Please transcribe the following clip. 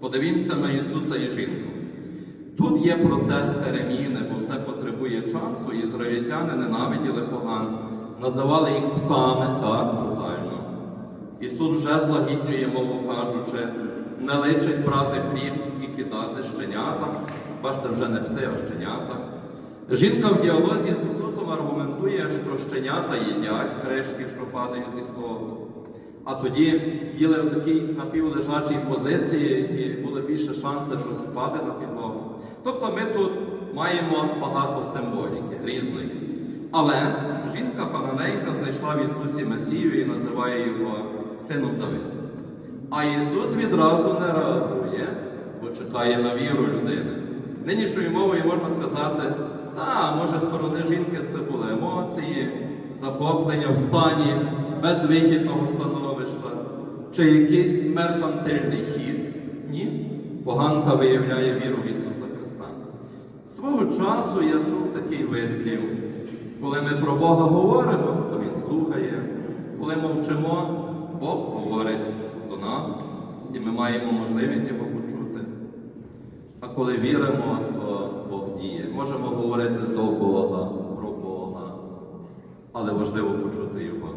Подивімося на Ісуса і жінку. Тут є процес переміни, бо все потребує часу, ізраїльтяни ненавиділи поган, називали їх псами так брутально. Ісус вже злагіднює мову, кажучи, не личить брати хліб і кидати щенята. Бачите, вже не пси, а щенята. Жінка в діалозі з Ісусом аргументує, що щенята їдять кришки, що падають зі столу. А тоді їли в такій напівлежачій позиції і було більше шансів, що спаде на підлогу. Тобто ми тут маємо багато символіки різної. Але жінка Фананейка знайшла в Ісусі Месію і називає його сином Давида. А Ісус відразу не реагує, бо чекає на віру людини. Нинішньою мовою можна сказати, та, може, сторони жінки це були емоції, захоплення в стані безвихідного становища, чи якийсь меркантильний хід. Ні. Поганка виявляє віру в Ісуса Христа. Свого часу я чув такий вислів. Коли ми про Бога говоримо, то Він слухає. Коли мовчимо, Бог говорить до нас, і ми маємо можливість його почути. А коли віримо, то Бог діє. Можемо говорити до Бога, про Бога, але важливо почути Його.